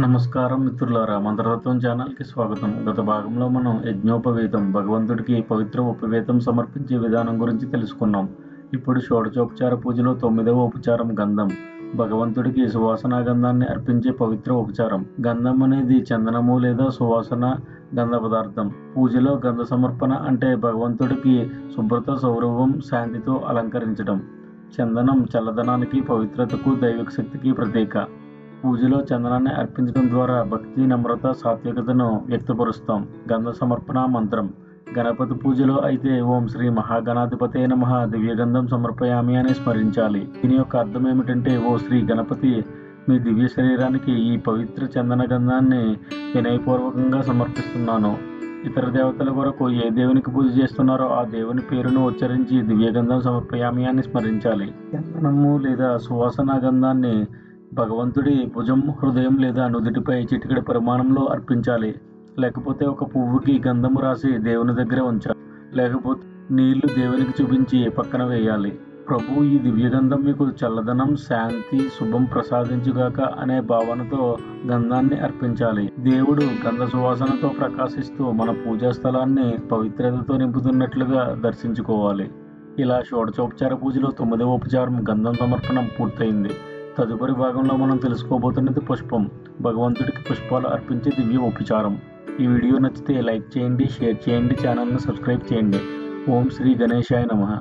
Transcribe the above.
నమస్కారం మిత్రులారా మంత్రతత్వం ఛానల్కి స్వాగతం. గత భాగంలో మనం యజ్ఞోపవేతం భగవంతుడికి పవిత్ర ఉపవేతం సమర్పించే విధానం గురించి తెలుసుకున్నాం. ఇప్పుడు షోడచోపచార పూజలో తొమ్మిదవ ఉపచారం గంధం. భగవంతుడికి సువాసన గంధాన్ని అర్పించే పవిత్ర ఉపచారం. గంధం అనేది చందనము లేదా సువాసన గంధ పదార్థం. పూజలో గంధ సమర్పణ అంటే భగవంతుడికి శుభ్రత సౌరవం శాంతితో అలంకరించడం. చందనం చల్లదనానికి పవిత్రతకు దైవిక శక్తికి ప్రతీక. పూజలో చందనాన్ని అర్పించడం ద్వారా భక్తి నమ్రత సాత్వికతను వ్యక్తపరుస్తాం. గంధ సమర్పణ మంత్రం. గణపతి పూజలో అయితే ఓం శ్రీ మహాగణాధిపతే నమ దివ్యగంధం సమర్పయామి అని స్మరించాలి. దీని యొక్క అర్థం ఏమిటంటే ఓ శ్రీ గణపతి మీ దివ్య శరీరానికి ఈ పవిత్ర చందన గంధాన్ని వినయపూర్వకంగా సమర్పిస్తున్నాను. ఇతర దేవతల కొరకు ఏ దేవునికి పూజ చేస్తున్నారో ఆ దేవుని పేరును ఉచ్చరించి దివ్యగంధం సమర్పయామి అని స్మరించాలి. చందనము లేదా సువాసన గంధాన్ని భగవంతుడి భుజం హృదయం లేదా నుదుటిపై చిటికెడు పరిమాణంలో అర్పించాలి. లేకపోతే ఒక పువ్వుకి గంధము రాసి దేవుని దగ్గర ఉంచాలి. లేకపోతే నీళ్ళు దేవునికి చూపించి పక్కన వేయాలి. ప్రభు ఈ దివ్యగంధం మీకు చల్లదనం శాంతి శుభం ప్రసాదించుగాక అనే భావనతో గంధాన్ని అర్పించాలి. దేవుడు గంధ సువాసనతో ప్రకాశిస్తూ మన పూజా స్థలాన్ని పవిత్రతతో నింపుతున్నట్లుగా దర్శించుకోవాలి. ఇలా షోడచోపచార పూజలో తొమ్మిదవ ఉపచారం గంధం సమర్పణం పూర్తయింది. తదుపరి భాగంలో మనం తెలుసుకోబోతున్నది పుష్పం. భగవంతుడికి పుష్పాలు అర్పించే దివ్య ఉపచారం. ఈ వీడియో నచ్చితే లైక్ చేయండి షేర్ చేయండి ఛానల్ను సబ్స్క్రైబ్ చేయండి. ఓం శ్రీ గణేశాయ నమః.